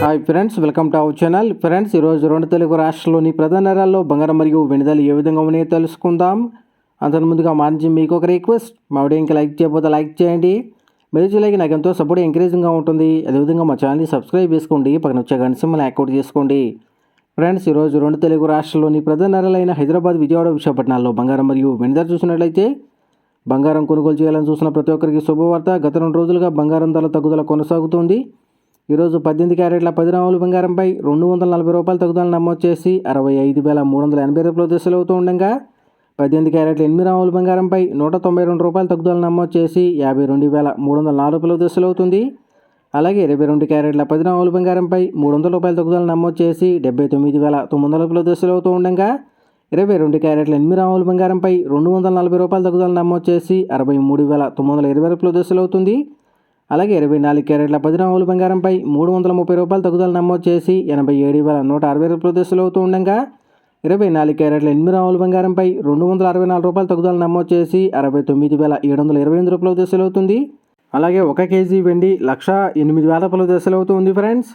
Hi friends welcome to our channel friends ఈరోజు రెండు తెలుగు రాష్ట్రాల్లోని ప్రధాన నగరాల్లో బంగారం మరియు వెనుదలు ఏ విధంగా ఉన్నాయో తెలుసుకుందాం. అంతకు ముందుగా మా మీకు ఒక రిక్వెస్ట్ మా వీడియో ఇంకా లైక్ చేయకపోతే లైక్ చేయండి. మీరు లైక్ నాకు ఎంతో సపోర్ట్ ఎంకరేజింగ్గా ఉంటుంది. అదేవిధంగా మా ఛానల్ని సబ్స్క్రైబ్ చేసుకోండి. పక్కన వచ్చే గంట సింబల్ యాక్టివేట్ చేసుకోండి. ఫ్రెండ్స్ ఈరోజు రెండు తెలుగు రాష్ట్రాల్లోని ప్రధాన నగరాలైన హైదరాబాద్ విజయవాడ విశాఖపట్నాల్లో బంగారం మరియు వెనుదలు చూసినట్లయితే బంగారం కొనుగోలు చేయాలని చూసిన ప్రతి ఒక్కరికి శుభవార్త. గత రెండు రోజులుగా బంగారం ధర తగ్గుదల కొనసాగుతుంది. ఈరోజు పద్దెనిమిది క్యారెట్ల పది గ్రాముల బంగారంపై రెండు వందల నలభై రూపాయల తగ్గుదల నమోదు చేసి అరవై ఐదు వేల మూడు వందల ఎనభై రూపాయలు దశలు అవుతూ ఉండగా. పద్దెనిమిది క్యారెట్ల ఎనిమిది గ్రాముల బంగారంపై నూట తొంభై రెండు రూపాయల తగ్గుదల నమోదు చేసి యాభై రెండు వేల మూడు వందల నాలుగు రూపాయలు దశలు అవుతుంది అలాగే ఇరవై రెండు క్యారెట్ల పది గ్రాముల బంగారంపై మూడు వందల రూపాయల తగ్గుదల నమోదు చేసి డెబ్బై తొమ్మిది వేల తొమ్మిది వందల రూపాయలు దశలు అవుతూ ఉండగా. ఇరవై రెండు క్యారెట్ల ఎనిమిది గ్రాముల బంగారంపై రెండు వందల నలభై రూపాయల తగ్గుదల నమోదు చేసి అరవై మూడు వేల తొమ్మిది వందల ఇరవై రూపాయలు దశలు అవుతుంది అలాగే ఇరవై నాలుగు క్యారెట్ల పది గ్రాముల బంగారంపై మూడు వందల ముప్పై రూపాయల తగ్గుదల నమోదు చేసి ఎనభై ఏడు వేల నూట అరవై రూపాయల దశలు అవుతూ ఉండగా ఇరవై నాలుగు క్యారెట్ల ఎనిమిది గ్రాముల బంగారంపై రెండు వందల అరవై నాలుగు రూపాయల తగ్గుదల నమోదు చేసి అరవై తొమ్మిది వేల ఏడు వందల ఇరవై ఎనిమిది రూపాయల దశలు అవుతుంది. అలాగే ఒక కేజీ వెండి లక్ష ఎనిమిది వేల రూపాయల దశలు అవుతుంది ఫ్రెండ్స్